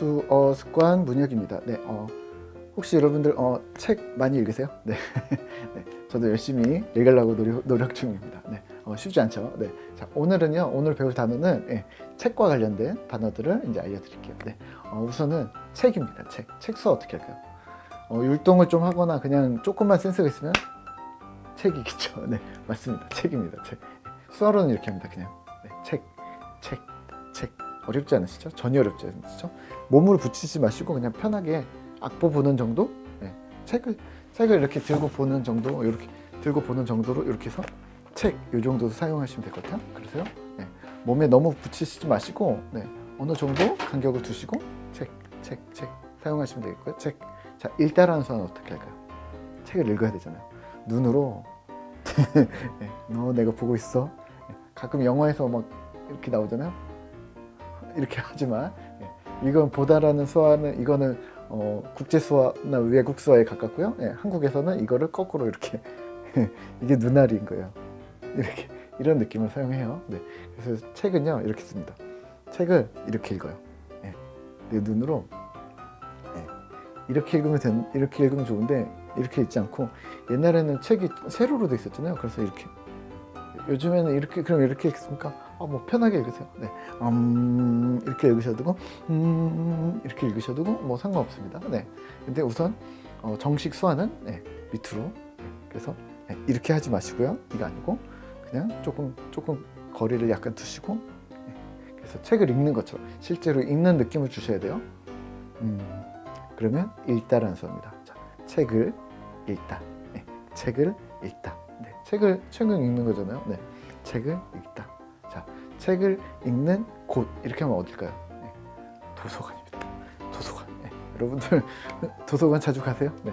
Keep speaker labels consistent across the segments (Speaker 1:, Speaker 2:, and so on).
Speaker 1: 수어 습관 문혁입니다. 네, 어, 혹시 여러분들 어, 책 많이 읽으세요? 네. 네, 저도 열심히 읽으려고 노력, 노력 중입니다. 네, 어, 쉽지 않죠. 네, 자 오늘은요, 오늘 배울 단어는 예, 책과 관련된 단어들을 이제 알려드릴게요. 네, 어, 우선은 책입니다. 책, 책 수어 어떻게 할까요? 어, 율동을 좀 하거나 그냥 조금만 센스가 있으면 책이겠죠. 네, 맞습니다. 책입니다. 책. 수어로는 이렇게 합니다. 그냥 네, 책, 책, 책. 어렵지 않으시죠? 전혀 어렵지 않으시죠? 몸을 붙이지 마시고 그냥 편하게 악보 보는 정도? 네, 책을 책을 이렇게 들고 보는 정도, 이렇게 들고 보는 정도로 이렇게 해서 책 이 정도 사용하시면 될 것 같아요. 그래서요, 네, 몸에 너무 붙이시지 마시고 네, 어느 정도 간격을 두시고 책, 책, 책 사용하시면 되겠고요. 책. 자, 읽다라는 수는 어떻게 할까요? 책을 읽어야 되잖아요. 눈으로 네, 너 내가 보고 있어. 네, 가끔 영화에서 막 이렇게 나오잖아요. 이렇게 하지만 예, 이건 보다라는 수화는 이거는 어, 국제 수화나 외국 수화에 가깝고요. 예, 한국에서는 이거를 거꾸로 이렇게 이게 눈알인 거예요. 이렇게 이런 느낌을 사용해요. 네, 그래서 책은요 이렇게 씁니다. 책을 이렇게 읽어요. 예, 내 눈으로 예, 이렇게 읽으면 된, 이렇게 읽으면 좋은데 이렇게 읽지 않고 옛날에는 책이 세로로 돼 있었잖아요. 그래서 이렇게 요즘에는 이렇게 그럼 이렇게 읽습니까? 아, 뭐 편하게 읽으세요. 네, 음, 이렇게 읽으셔도 되고, 음, 이렇게 읽으셔도 되고, 뭐 상관없습니다. 네, 근데 우선 어, 정식 수화는 네, 밑으로. 그래서 네, 이렇게 하지 마시고요. 이거 아니고 그냥 조금 조금 거리를 약간 두시고. 네, 그래서 책을 읽는 것처럼 실제로 읽는 느낌을 주셔야 돼요. 음, 그러면 읽다라는 수화입니다. 자, 책을 읽다. 네, 책을 읽다. 네, 책을 책을 읽는 거잖아요. 네, 책을 읽다. 자, 책을 읽는 곳 이렇게 하면 어딜까요? 네, 도서관입니다. 도서관. 네, 여러분들 도서관 자주 가세요? 네,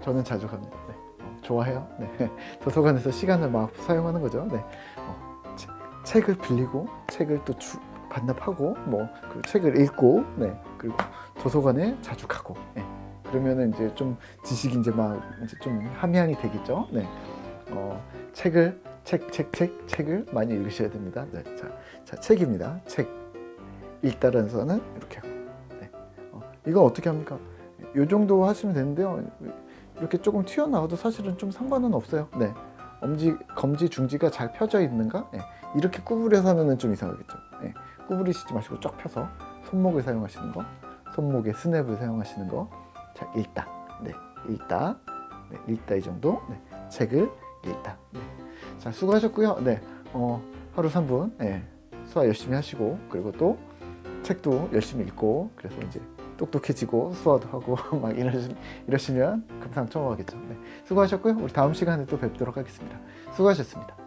Speaker 1: 저는 자주 갑니다. 네, 어, 좋아해요. 네, 도서관에서 시간을 막 사용하는 거죠. 네, 어, 체- 책을 빌리고 책을 또 주, 반납하고 뭐 그리고 책을 읽고 네, 그리고 도서관에 자주 가고. 네, 그러면은 이제 좀 지식이 이제 막 이제 좀 함양이 되겠죠. 네. 어, 책을 책, 책, 책, 책을 많이 읽으셔야 됩니다. 네, 자, 자, 책입니다. 책 읽다라는 서는 이렇게 하고, 네. 어, 이거 어떻게 합니까? 이 정도 하시면 되는데요. 이렇게 조금 튀어나와도 사실은 좀 상관은 없어요. 네, 엄지, 검지, 중지가 잘 펴져 있는가? 네. 이렇게 구부려서 하면은 좀 이상하겠죠. 네. 구부리시지 마시고 쫙 펴서 손목을 사용하시는 거, 손목에 스냅을 사용하시는 거. 자, 읽다. 네, 읽다. 네, 읽다 이 정도. 네, 책을 읽다. 네. 자, 수고하셨고요. 네, 어, 하루 3분 네, 수화 열심히 하시고 그리고 또 책도 열심히 읽고 그래서 이제 똑똑해지고 수화도 하고 막 이러시, 이러시면 금상첨화하겠죠. 네, 수고하셨고요. 우리 다음 시간에 또 뵙도록 하겠습니다. 수고하셨습니다.